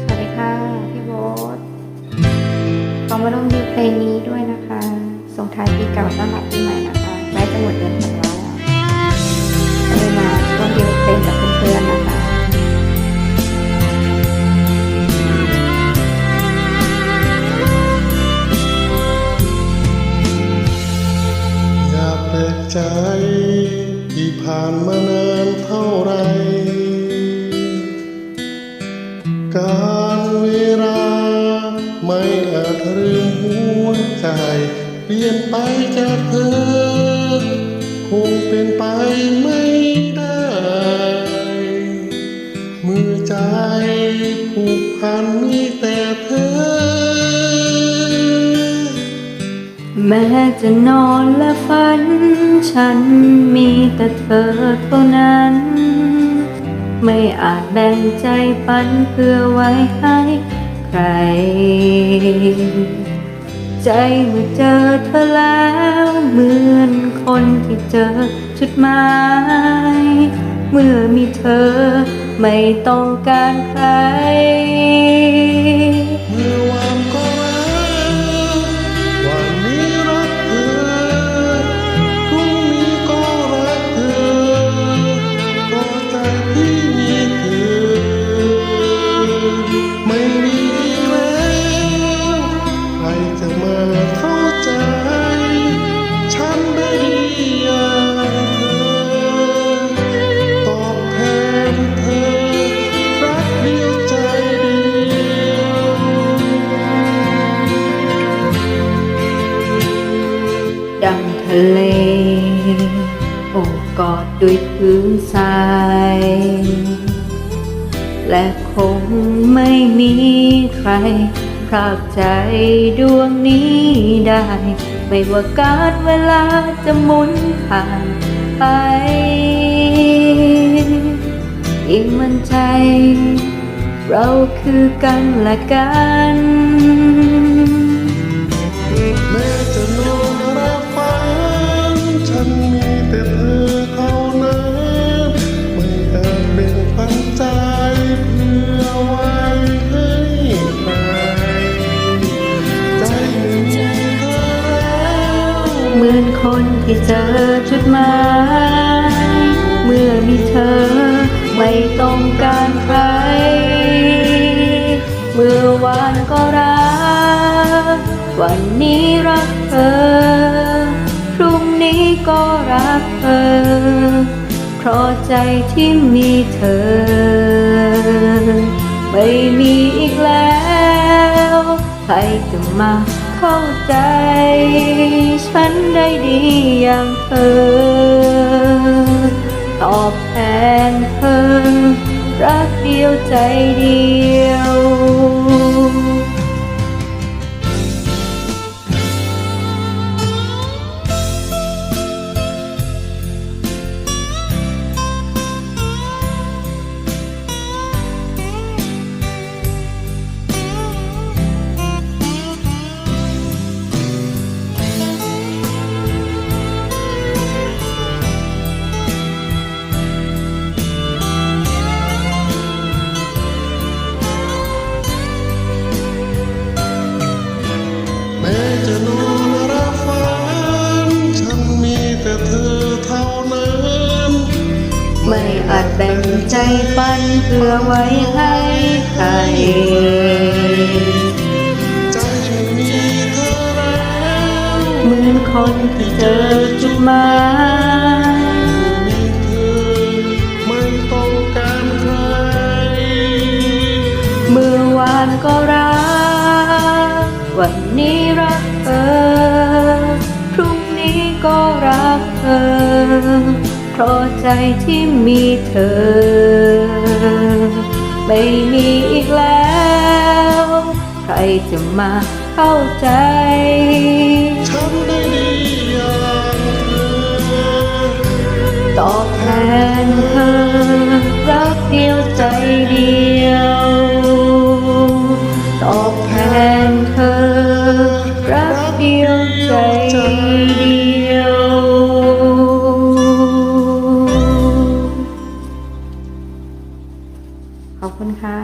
สวัสดีค่ะ พี่โบ๊ทขอมาร่วมดูเพลงนี้ด้วยนะคะ ส่งท้ายปีเก่าต้อนรับปีใหม่นะคะใกล้จะหมดเดือนธันวาแล้วก็เลยมาร่วมดูเพลงกับเพื่อนๆนะคะอย่าแปลกใจที่ผ่านมานานเท่าไร ใจเปลี่ยนไปจากเธอ คงเป็นไปไม่ได้ มือใจผูกพันมีแต่เธอ แม้จะนอนและฝัน ฉันมีแต่เธอเท่านั้น ไม่อาจแบ่งใจปันเพื่อไว้ให้ใคร ใจเมื่อเจอเธอแล้วเหมือนคนที่เจอจุดหมาย เมื่อมีเธอไม่ต้องการใคร ด้วยพื้นทราย และคงไม่มีใครพรากใจดวงนี้ได้ ไม่ว่าการเวลาจะหมุนผ่านไป ยิ่งมั่นใจ เราคือกันและกัน คนที่เจอจุดหมายเมื่อมีเธอไม่ต้องการใคร เมื่อวานก็รัก วันนี้รักเธอ พรุ่งนี้ก็รักเธอ เพราะใจที่มีเธอ ไม่มีอีกแล้ว ใครจะมา เข้าใจ ฉันได้ดีอย่างเธอ ตอบแทนเธอ รักเดียวใจเดียว ปันเพื่อไว้ให้ใครใจมีเธอแล้วเหมือนคนที่เจอจุดหมาย เพราะใจที่มีเธอ ไม่มีอีกแล้ว ใครจะมาเข้าใจฉันได้ดีอย่างเธอตอบแทนเธอรักเดียว ขอบคุณค่ะ